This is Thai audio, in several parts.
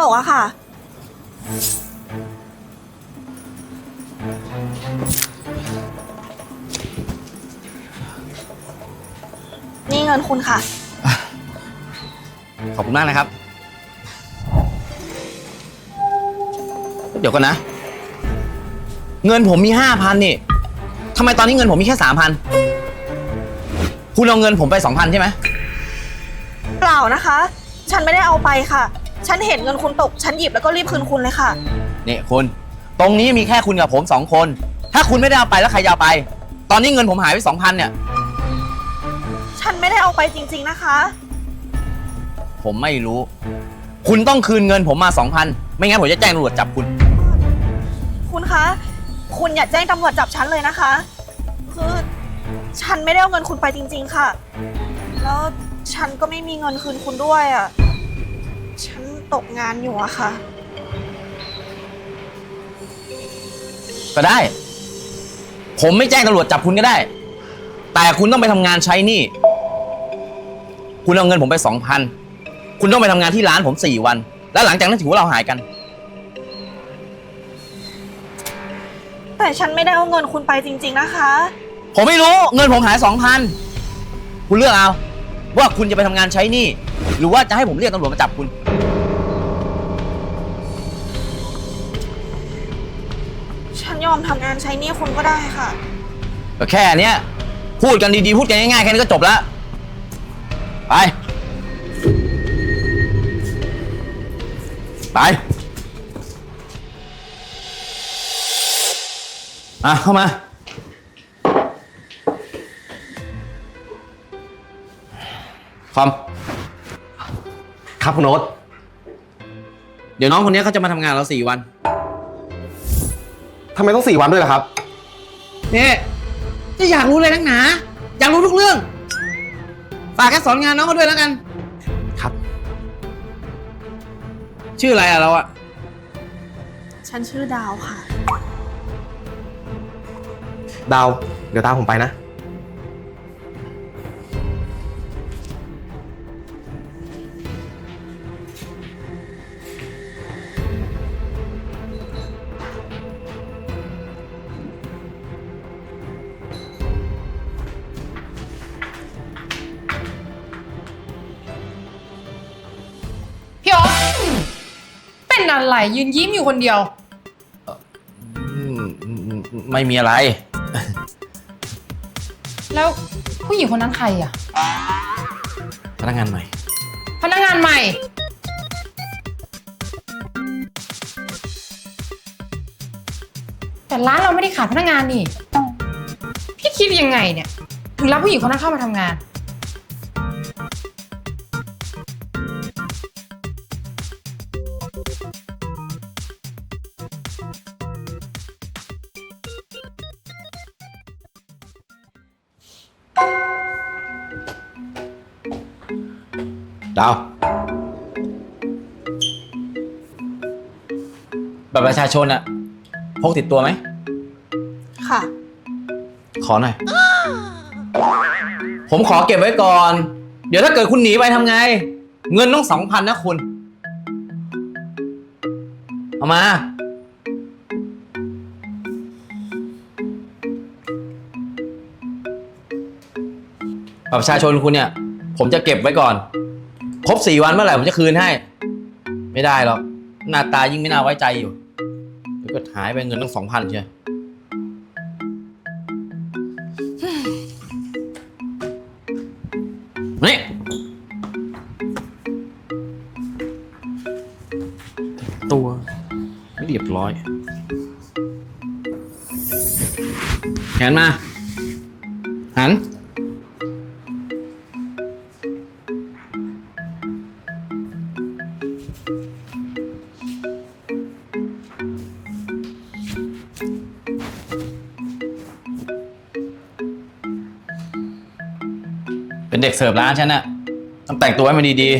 ตกอะค่ะ นี่เงินคุณค่ะ ขอบคุณมากนะครับ เดี๋ยวก่อนนะ เงินผมมีห้าพันนี่ทำไมตอนนี้เงินผมมีแค่สามพันคุณเอาเงินผมไปสองพันใช่ไหม เปล่านะคะ ฉันไม่ได้เอาไปค่ะ ฉันเห็นเงินคุณตก ฉันหยิบแล้วก็รีบคืนคุณเลยค่ะ นี่คุณ ตรงนี้มีแค่คุณกับผมสองคน ถ้าคุณไม่ได้เอาไปแล้วใครจะเอาไป ตอนนี้เงินผมหายไปสองพันเนี่ย ฉันไม่ได้เอาไปจริง ๆนะคะ ผมไม่รู้ คุณต้องคืนเงินผมมาสองพันไม่งั้นผมจะแจ้งตำรวจจับคุณ คุณคะ คุณอย่าแจ้งตำรวจจับฉันเลยนะคะ คือฉันไม่ได้เอาเงินคุณไปจริง ๆ ค่ะ แล้วฉันก็ไม่มีเงินคืนคุณด้วยอะฉัน ตกงานอยู่อะค่ะ ก็ได้ ผมไม่แจ้งตำรวจจับคุณก็ได้ แต่คุณต้องไปทำงานใช้หนี้คุณเอาเงินผมไปสองพัน คุณต้องไปทำงานที่ร้านผมสี่วัน แล้วหลังจากนั้นถือว่าเราหายกัน แต่ฉันไม่ได้เอาเงินคุณไปจริง ๆนะคะ ผมไม่รู้เงินผมหายสองพัน คุณเลือกเอา ว่าคุณจะไปทำงานใช้หนี้หรือว่าจะให้ผมเรียกตำรวจมาจับคุณ ยอมทำงานใช้หนี้คุณก็ได้ค่ะ ก็แค่เนี้ยพูดกันดีๆ พูดกันง่ายๆ แค่นี้ก็จบแล้วไป ไป อะ เข้ามา คอม ครับคุณโน้ต เดี๋ยวน้องคนนี้เขาจะมาทำงานเราสี่วัน ทำไมต้องสี่วันด้วยล่ะครับนี่จะอยากรู้เลยนักหนา อยากรู้ทุกเรื่อง ฝากแค่สอนงานน้องเขาด้วยแล้วกัน ครับ ชื่ออะไรอะเราอะฉันชื่อดาวค่ะ ดาว เดี๋ยวตามผมไปนะ ยืนยิ้มอยู่คนเดียว อืมไม่มีอะไร แล้วผู้หญิงคนนั้นใครอะ พนักงานใหม่ พนักงานใหม่ แต่ร้านเราไม่ได้ขาดพนักงานนี่ พี่คิดยังไงเนี่ย ถึงรับผู้หญิงคนนั้นเข้ามาทำงาน ดาว บัตรประชาชนอะพกติดตัวไหม ค่ะ ขอหน่อย ผมขอเก็บไว้ก่อน เดี๋ยวถ้าเกิดคุณหนีไปทำไง เงินต้องสองพันนะคุณ เอามา บัตรประชาชนคุณเนี่ย ผมจะเก็บไว้ก่อน ครบสี่วันเมื่อไหร่ผมจะคืนให้ ไม่ได้หรอกหน้าตายิ่งไม่น่าไว้ใจอยู่เดี๋ยวก็หายไปเงินตั้งสองพันใช่นี่ตัวไม่เรียบร้อย แขนมา หัน เป็นเด็กเสิร์ฟร้านฉันน่ะต้องแต่งตัวให้มันดี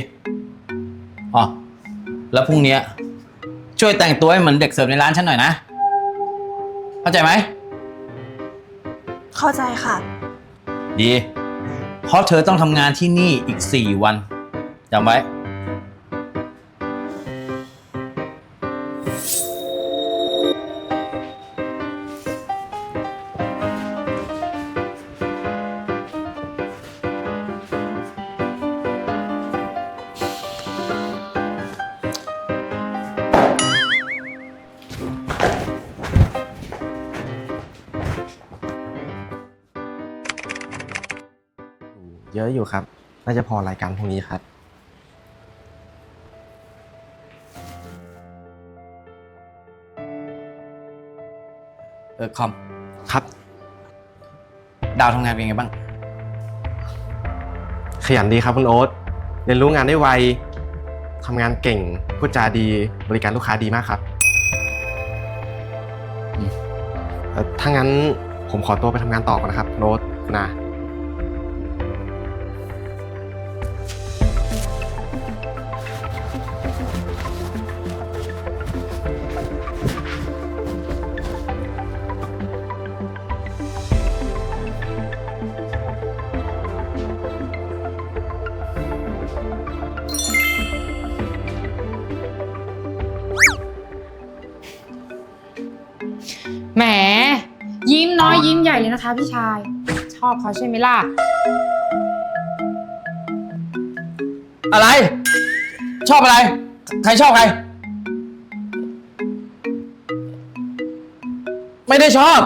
ๆอ๋อแล้วพรุ่งเนี้ยช่วยแต่งตัวให้เหมือนเด็กเสิร์ฟในร้านฉันหน่อยนะ เข้าใจไหม เข้าใจค่ะ ดี เพราะเธอต้องทำงานที่นี่อีก 4 วันจำไว้ น่าจะพอรายการพวกนี้ครับ เออคอม ครับ ดาวทำงานเป็นไงบ้าง ขยันดีครับคุณโอ๊ตเรียนรู้งานได้ไวทำงานเก่งพูดจาดีบริการลูกค้าดีมากครับอืมเอ่อถ้างั้นผมขอตัวไปทำงานต่อก่อนนะครับคุณโอ๊ตคุณนา พี่ชาย ชอบเขาใช่ไหมล่ะ อะไร ชอบอะไร ใครชอบใคร ไม่ได้ชอบ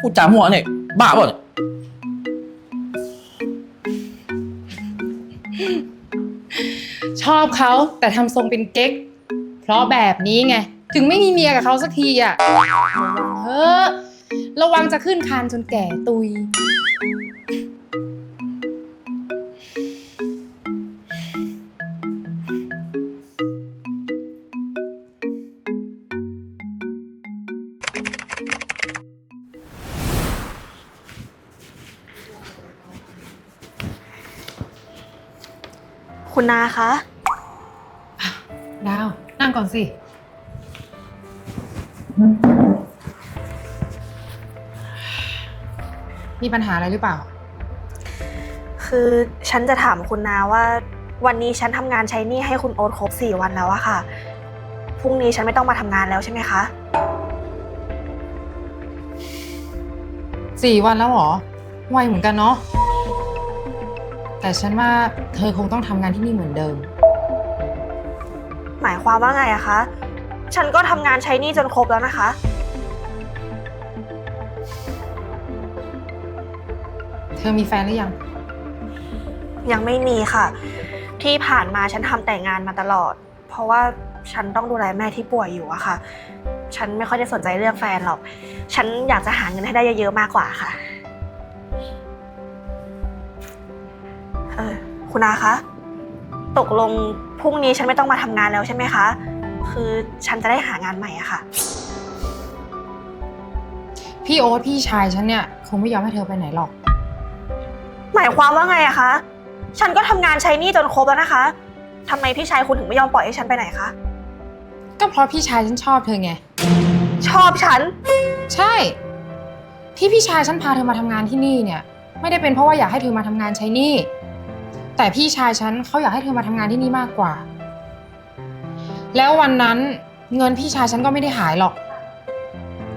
พูดจามั่วเนี่ยบ้าเปล่าเนี่ยชอบเขาแต่ทำทรงเป็นเก๊ก เพราะแบบนี้ไง ถึงไม่มีเมียกับเขาสักทีอะระวังเฮ้อะ ระวังจะขึ้นคานจนแก่ตุย คุณนาคะ ดาว นั่งก่อนสิ มีปัญหาอะไรหรือเปล่า คือฉันจะถามคุณนาว่า วันนี้ฉันทำงานใช้หนี้ให้คุณโอ๊ตครบสี่วันแล้วอะค่ะ พรุ่งนี้ฉันไม่ต้องมาทำงานแล้วใช่ไหมคะ สี่วันแล้วเหรอ ไวเหมือนกันเนาะ แต่ฉันว่าเธอคงต้องทำงานที่นี่เหมือนเดิม หมายความว่าไงอะคะ ฉันก็ทำงานใช้หนี้จนครบแล้วนะคะ เธอมีแฟนหรือยัง ยังไม่มีค่ะ ที่ผ่านมาฉันทำแต่งานมาตลอด เพราะว่าฉันต้องดูแลแม่ที่ป่วยอยู่อะค่ะ ฉันไม่ค่อยได้สนใจเรื่องแฟนหรอก ฉันอยากจะหาเงินให้ได้เยอะๆมากกว่าค่ะเออคุณอาคะตกลงพรุ่งนี้ฉันไม่ต้องมาทำงานแล้วใช่ไหมคะ คือฉันจะได้หางานใหม่อะค่ะ พี่โอ๊ตพี่ชายฉันเนี่ยคงไม่ยอมให้เธอไปไหนหรอก หมายความว่าไงอะคะ ฉันก็ทำงานใช้หนี้จนครบแล้วนะคะทำไมพี่ชายคุณถึงไม่ยอมปล่อยให้ฉันไปไหนคะ ก็เพราะพี่ชายฉันชอบเธอไง ชอบฉัน ใช่ ที่พี่ชายฉันพาเธอมาทำงานที่นี่เนี่ย ไม่ได้เป็นเพราะว่าอยากให้เธอมาทำงานใช้หนี้แต่พี่ชายฉันเขาอยากให้เธอมาทำงานที่นี่มากกว่า แล้ววันนั้นเงินพี่ชายฉันก็ไม่ได้หายหรอก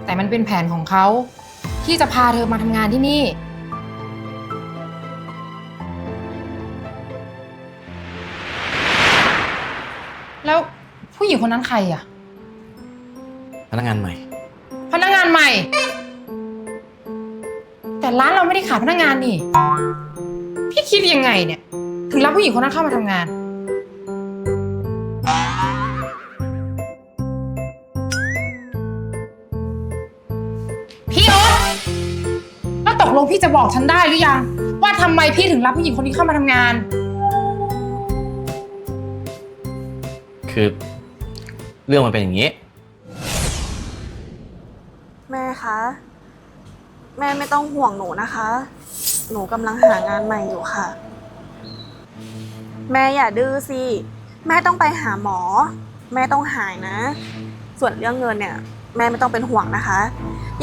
แต่มันเป็นแผนของเขาที่จะพาเธอมาทำงานที่นี่ ญิงคนนั้นใครอะ พนักงานใหม่ พนักงานใหม่ แต่ร้านเราไม่ได้ขายพนักงานนี่ พี่คิดยังไงเนี่ย ถึงรับผู้หญิงคนนั้นเข้ามาทำงาน พี่โอ๊ตแล้วตกลงพี่จะบอกฉันได้หรือยัง ว่าทำไมพี่ถึงรับผู้หญิงคนนี้เข้ามาทำงาน คือ เรื่องมันเป็นอย่างนี้ แม่คะ แม่ไม่ต้องห่วงหนูนะคะ หนูกำลังหางานใหม่อยู่ค่ะ แม่อย่าดื้อสิ แม่ต้องไปหาหมอ แม่ต้องหายนะ ส่วนเรื่องเงินเนี่ย แม่ไม่ต้องเป็นห่วงนะคะ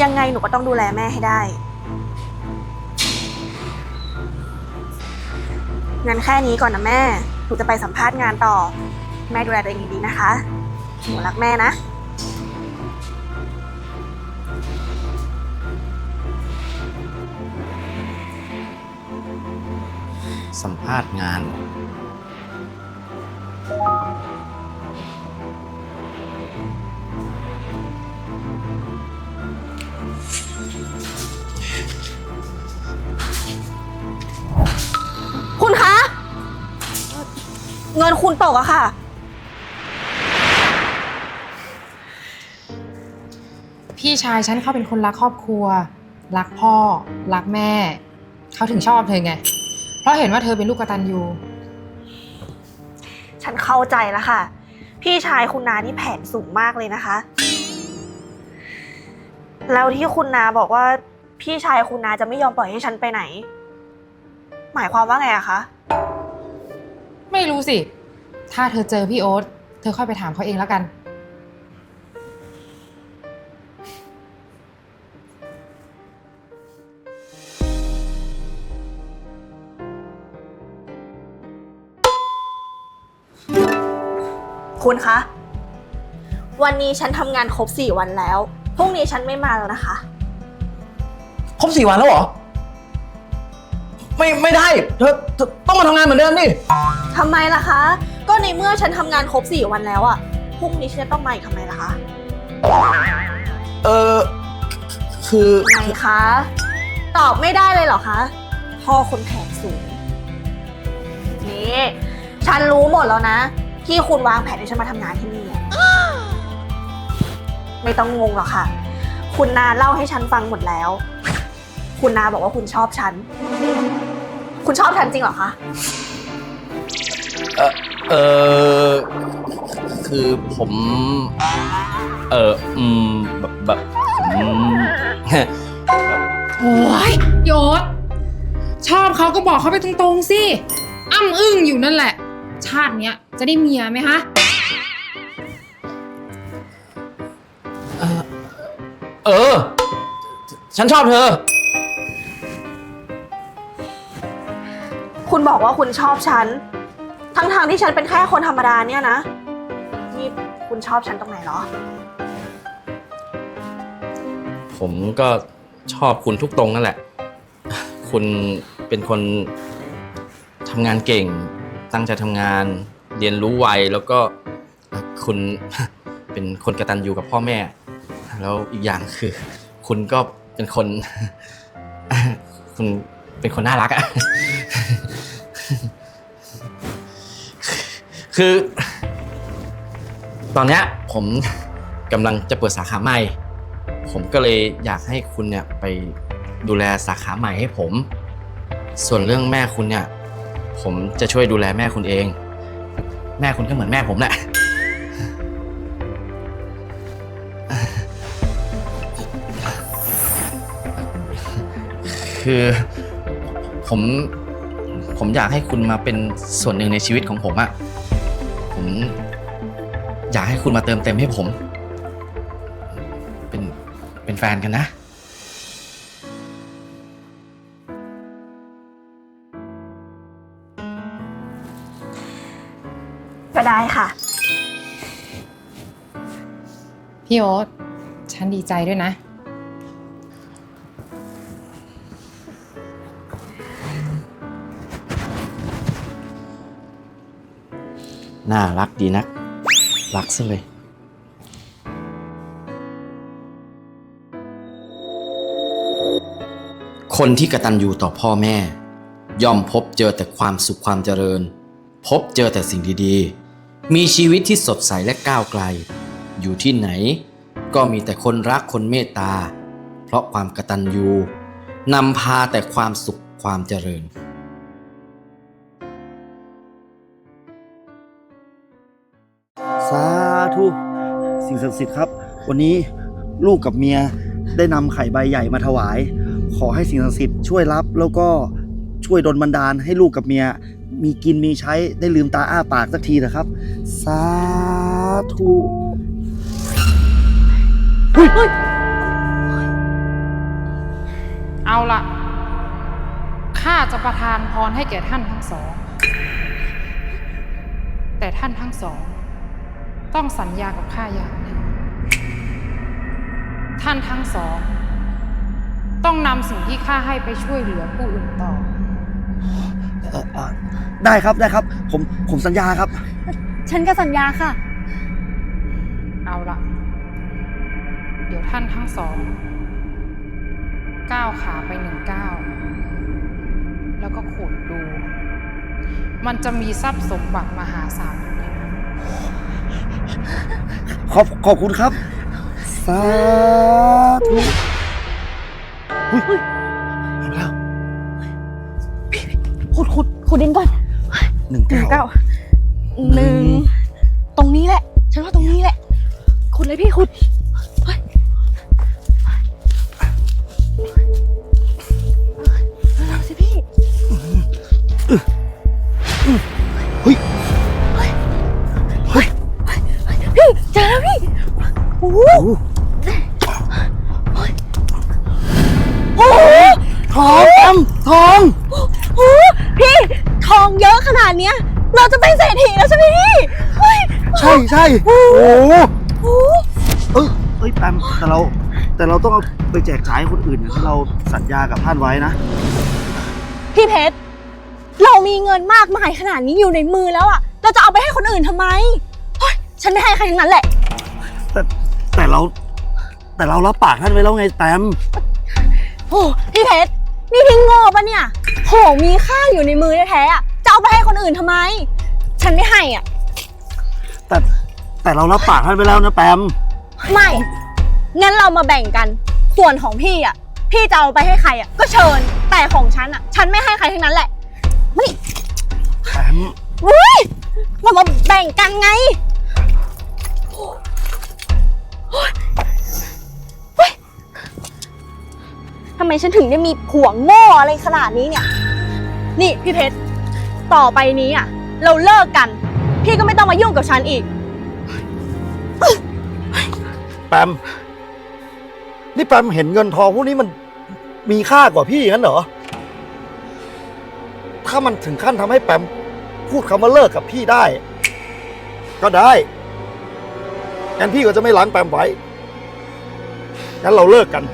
ยังไงหนูก็ต้องดูแลแม่ให้ได้ งั้นแค่นี้ก่อนนะแม่ หนูจะไปสัมภาษณ์งานต่อ แม่ดูแลตัวเองดีๆนะคะ หนูรักแม่นะ สัมภาษณ์งาน คุณคะ เงินคุณตกอะค่ะ พี่ชายฉันเขาเป็นคนรักครอบครัว รักพ่อ รักแม่ เขาถึงชอบเธอไง เพราะเห็นว่าเธอเป็นลูกกตัญญูฉันเข้าใจแล้วค่ะ พี่ชายคุณนานี่แผนสูงมากเลยนะคะ แล้วที่คุณนาบอกว่า พี่ชายคุณนาจะไม่ยอมปล่อยให้ฉันไปไหน หมายความว่าไงอะคะ ไม่รู้สิ ถ้าเธอเจอพี่โอ๊ตเธอค่อยไปถามเขาเองแล้วกัน คุณคะ วันนี้ฉันทำงานครบสี่วันแล้ว พรุ่งนี้ฉันไม่มาแล้วนะคะ ครบสี่วันแล้วเหรอ ไม่ไม่ได้เธอเธอต้องมาทำงานเหมือนเดิมดิทำไมล่ะคะ ก็ในเมื่อฉันทำงานครบสี่วันแล้วอะพรุ่งนี้ฉันจะต้องมาอีกทำไมล่ะคะ เออคือไงคะ ตอบไม่ได้เลยเหรอคะ พ่อคนแผนสูง นี่ ฉันรู้หมดแล้วนะ ที่คุณวางแผนให้ฉันมาทำงานที่นี่อะไม่ต้องงงหรอกค่ะ คุณนาเล่าให้ฉันฟังหมดแล้ว คุณนาบอกว่าคุณชอบฉัน คุณชอบฉันจริงเหรอคะ เออคือผม เอออืมแบบแบบผม โอ้ยโยศชอบเขาก็บอกเขาไปตรงๆสิอ้ำอึ้งอยู่นั่นแหละ ชาติเนี้ยจะได้เมียไหมฮะเออ ฉันชอบเธอ คุณบอกว่าคุณชอบฉัน ทั้งๆที่ฉันเป็นแค่คนธรรมดาเนี่ยนะ นี่คุณชอบฉันตรงไหนเหรอ ผมก็ชอบคุณทุกตรงนั่นแหละ คุณเป็นคนทำงานเก่ง ตั้งใจทำงาน เรียนรู้ไวแล้วก็คุณเป็นคนกระตัญญูกับพ่อแม่ แล้วอีกอย่างคือ คุณก็เป็นคน คุณเป็นคนน่ารักอะคือ ตอนเนี้ยผมกำลังจะเปิดสาขาใหม่ ผมก็เลยอยากให้คุณเนี่ยไปดูแลสาขาใหม่ให้ผม ส่วนเรื่องแม่คุณเนี่ย ผมจะช่วยดูแลแม่คุณเอง แม่คุณก็เหมือนแม่ผมแหละ คือผมผมอยากให้คุณมาเป็นส่วนหนึ่งในชีวิตของผมอะผมอยากให้คุณมาเติมเต็มให้ผม เป็นเป็นแฟนกันนะ พี่โอ๊ตฉันดีใจด้วยนะ น่ารักดีนัก รักซะเลย คนที่กระตันอยู่ต่อพ่อแม่ ย่อมพบเจอแต่ความสุขความเจริญ พบเจอแต่สิ่งดีๆ มีชีวิตที่สดใสและก้าวไกล อยู่ที่ไหน ก็มีแต่คนรักคนเมตตา เพราะความกตันยูนำพาแต่ความสุขความเจริญสาธุสิ่งศักดิ์สิทธิ์ครับ วันนี้ลูกกับเมียได้นำไข่ใบใหญ่มาถวาย ขอให้สิ่งศักดิ์สิทธิ์ช่วยรับ แล้วก็ช่วยดลบันดาลให้ลูกกับเมีย มีกินมีใช้ได้ลืมตาอ้าปากสักทีนะครับ สาธุ เอาละข้าจะประทานพรให้แก่ท่านทั้งสอง แต่ท่านทั้งสอง ต้องสัญญากับข้าอย่างหนึ่ง ท่านทั้งสอง ต้องนำสิ่งที่ข้าให้ไปช่วยเหลือผู้อื่นต่อ เอ่อเอ่อได้ครับได้ครับ ผมผมสัญญาครับ ฉันก็สัญญาค่ะ เอาละ เดี๋ยวท่านทั้งสองก้าวขาไปหนึ่งก้าวแล้วก็ขูดดู มันจะมีทรัพย์สมบัติมหาศาลอยู่ในนั้นขอบขอบคุณครับ สาธุอุ้ยเอาแล้วขุดขุดขุดดินก่อนหนึ่งหนึ่งเก้าเก้าหนึ่งตรงนี้แหละ ฉันว่าตรงนี้แหละ ขุดเลยพี่ขุด อ้ยเอ้ยแปมแต่เรา แต่เราต้องเอาไปแจกจ่ายให้คนอื่นอย่างที่เราสัญญากับท่านไว้นะ พี่เพชร เรามีเงินมากมายขนาดนี้อยู่ในมือแล้วอะเราจะเอาไปให้คนอื่นทำไมเฮ้ยฉันไม่ให้ใครทั้งนั้นแหละ แต่แต่เรา แต่เรารับปากท่านไว้แล้วไงแปมโอ้พี่เพชร นี่พี่โง่ปะเนี่ยโหมีค่าอยู่ในมือแท้ๆอะจะเอาไปให้คนอื่นทำไม ฉันไม่ให้อะแต่แต่เรารับปากท่านไว้แล้วนะแปม ไม่ งั้นเรามาแบ่งกัน ส่วนของพี่อะ พี่จะเอาไปให้ใครอะ ก็เชิญ แต่ของฉันอะ ฉันไม่ให้ใครทั้งนั้นแหละไม่แปมอุ้ยเรามาแบ่งกันไงทำไมฉันถึงได้มีผัวโง่อะไรขนาดนี้เนี่ย นี่พี่เพชร ต่อไปนี้อะ เราเลิกกัน พี่ก็ไม่ต้องมายุ่งกับฉันอีก แปมนี่แปมเห็นเงินทองพวกนี้มันมีค่ากว่าพี่งั้นเหรอ ถ้ามันถึงขั้นทำให้แปมพูดคำว่าเลิกกับพี่ได้ ก็ได้ งั้นพี่ก็จะไม่ล้างแปมไว้ งั้นเราเลิกกัน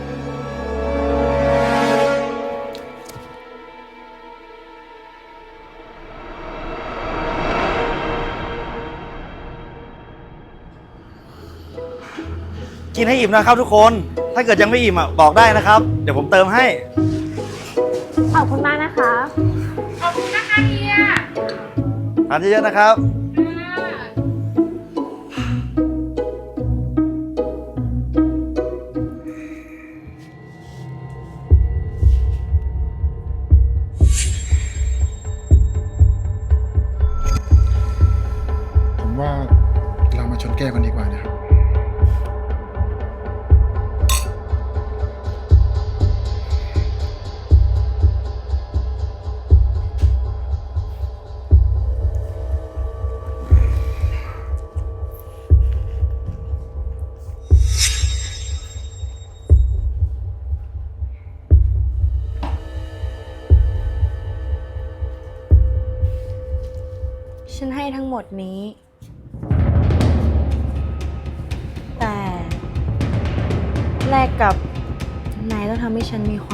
กินให้อิ่มนะครับทุกคน ถ้าเกิดยังไม่อิ่มอะบอกได้นะครับ เดี๋ยวผมเติมให้ ขอบคุณมากนะคะ ขอบคุณนะคะเฮีย ทานเยอะๆนะครับ แลกกับนายต้องทำให้ฉันมีคว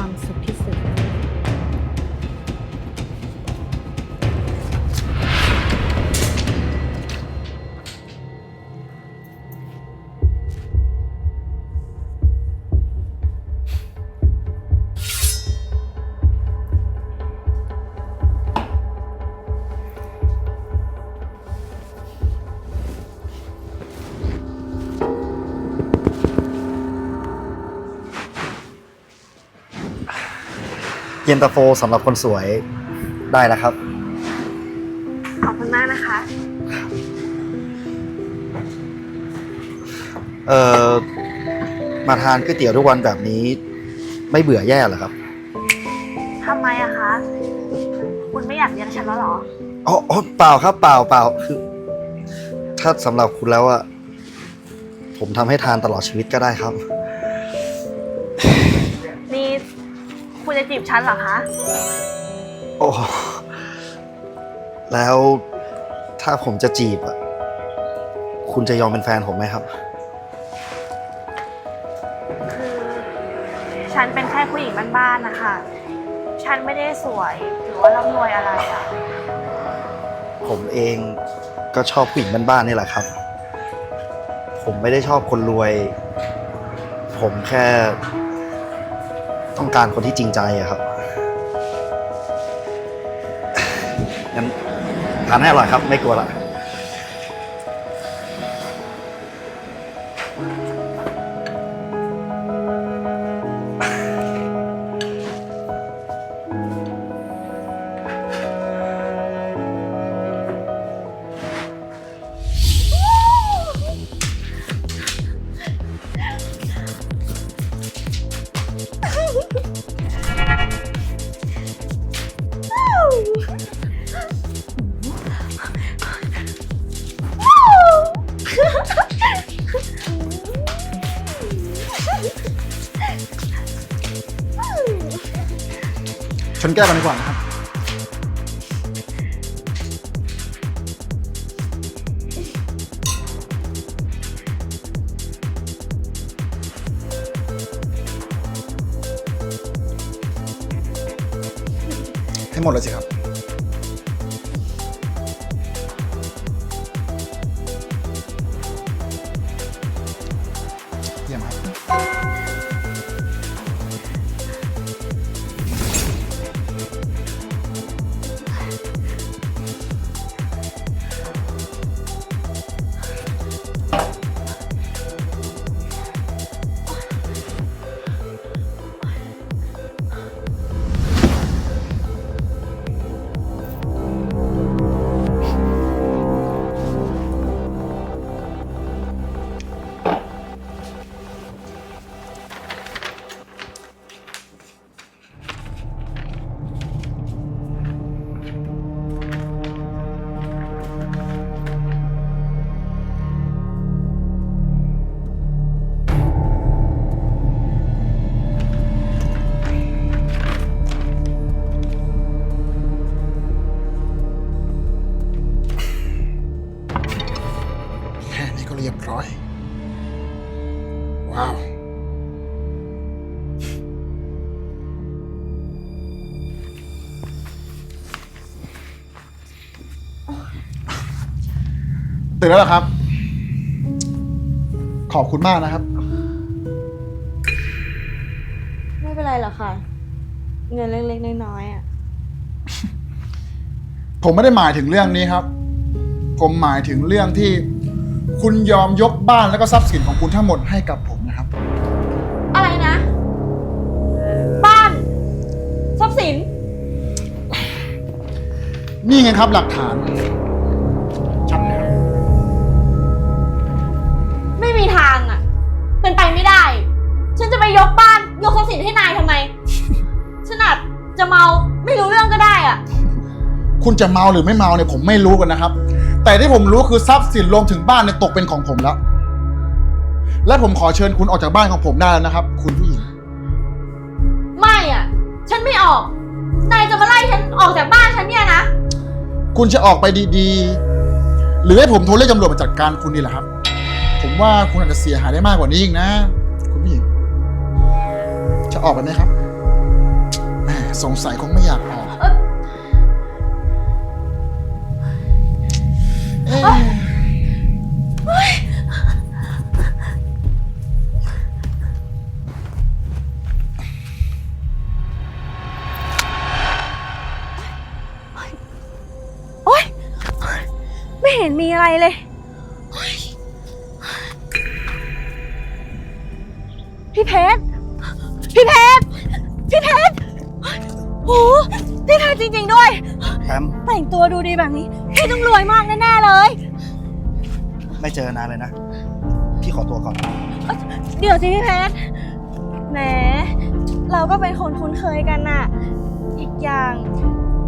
าม ย็นตาโฟสำหรับคนสวยได้แล้วครับ ขอบคุณมากนะคะ เอ่อ มาทานก๋วยเตี๋ยวทุกวันแบบนี้ ไม่เบื่อแย่เหรอครับ ทำไมอะคะ คุณไม่อยากเลี้ยงฉันแล้วเหรอ อ๋ออ๋อเปล่าครับ เปล่าเปล่าคือ ถ้าสำหรับคุณแล้วอะผมทำให้ทานตลอดชีวิตก็ได้ครับ คุณจะจีบฉันเหรอคะ โอ้แล้วถ้าผมจะจีบอะคุณจะยอมเป็นแฟนผมไหมครับ คือ ฉันเป็นแค่ผู้หญิงบ้านๆนะคะ ฉันไม่ได้สวยหรือว่าร่ำรวยอะไรอะผมเองก็ชอบผู้หญิงบ้านๆนี่แหละครับ ผมไม่ได้ชอบคนรวย ผมแค่ ต้องการคนที่จริงใจอะครับงั้นทานให้อร่อยครับ ไม่กลัวละ ให้ห ตื่นแล้วเหรอครับ ขอบคุณมากนะครับ ไม่เป็นไรหรอกค่ะ เงินเล็กๆน้อยๆอะ ผมไม่ได้หมายถึงเรื่องนี้ครับ ผมหมายถึงเรื่องที่ คุณยอมยกบ้านแล้วก็ทรัพย์สินของคุณทั้งหมดให้กับผมนะครับ อะไรนะ บ้านทรัพย์สิน นี่ไงครับหลักฐาน ม่มีทางอะ เป็นไปไม่ได้ ฉันจะไปยกบ้าน ยกทรัพย์สินให้นายทำไม ฉันอาจจะเมาไม่รู้เรื่องก็ได้อะ คุณจะเมาหรือไม่เมาเนี่ยผมไม่รู้กันนะครับ แต่ที่ผมรู้คือทรัพย์สินรวมถึงบ้านเนี่ยตกเป็นของผมแล้ว และผมขอเชิญคุณออกจากบ้านของผมได้แล้วนะครับ คุณผู้หญิง ไม่อะ ฉันไม่ออก นายจะมาไล่ฉันออกจากบ้านฉันเนี่ยนะ คุณจะออกไปดีๆ หรือให้ผมโทรเรียกตำรวจมาจัดการคุณดีแหละครับผม ว่าคุณอาจจะเสียหายได้มากกว่านี้อีกนะ คุณผู้หญิง จะออกไปไหมครับแหมสงสัยคงไม่อยากออกเอ๊ะ ต่งตัวดูดีแบบนี้ พี่ต้องรวยมากแน่ๆเลย ไม่เจอนานเลยนะ พี่ขอตัวก่อน เดี๋ยวสิพี่เพชรแหม เราก็เป็นคนคุ้นเคยกันน่ะ อีกอย่าง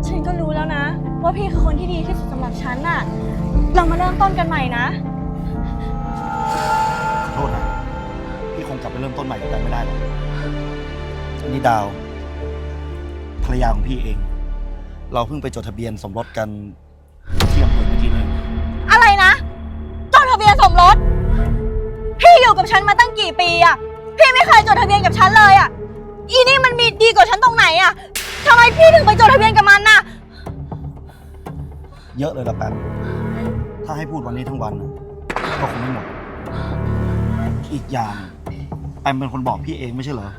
ฉันก็รู้แล้วนะ ว่าพี่คือคนที่ดีที่สุดสำหรับฉันน่ะ เรามาเริ่มต้นกันใหม่นะ ขอโทษนะ พี่คงกลับไปเริ่มต้นใหม่กับแปมไม่ได้หรอกนี่ดาว ภรรยาของพี่เอง เราเพิ่งไปจดทะเบียนสมรสกันที่อำเภอเมื่อกี้เลยอะไรนะจดทะเบียนสมรส พี่อยู่กับฉันมาตั้งกี่ปีอะพี่ไม่เคยจดทะเบียนกับฉันเลยอะอีนี่มันมีดีกว่าฉันตรงไหนอะทำไมพี่ถึงไปจดทะเบียนกับมันน่ะ เยอะเลยละแปมถ้าให้พูดวันนี้ทั้งวันน่ะก็คงไม่หมด อีกอย่างแปมเป็นคนบอกพี่เองไม่ใช่เหรอ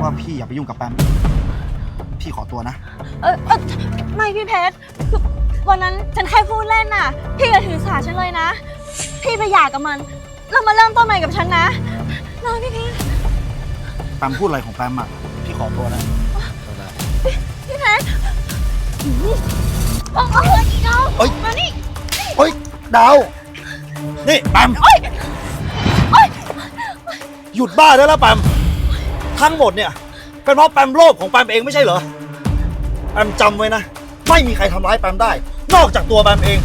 ว่าพี่อย่าไปยุ่งกับแปม พี่ขอตัวนะ เออเออไม่พี่เพชรคือวันนั้นฉันแค่พูดเล่นน่ะ พี่อย่าถือสาฉันเลยนะ พี่ไปหย่ากับมันเรามาเริ่มต้นใหม่กับฉันนะนะพี่เพชรแปมพูดอะไรของแปมอะ พี่ขอตัวนะ พี่เพชรโอ้โหอีดาวเอ้ย มานี่เฮ้ย ดาว นี่แปมหยุดบ้าได้แล้วแปมทั้งหมดเนี่ย เป็นเพราะแปมโลภของแปมเองไม่ใช่เหรอแปมจำไว้นะ ไม่มีใครทำร้ายแปมได้ นอกจากตัวแปมเอง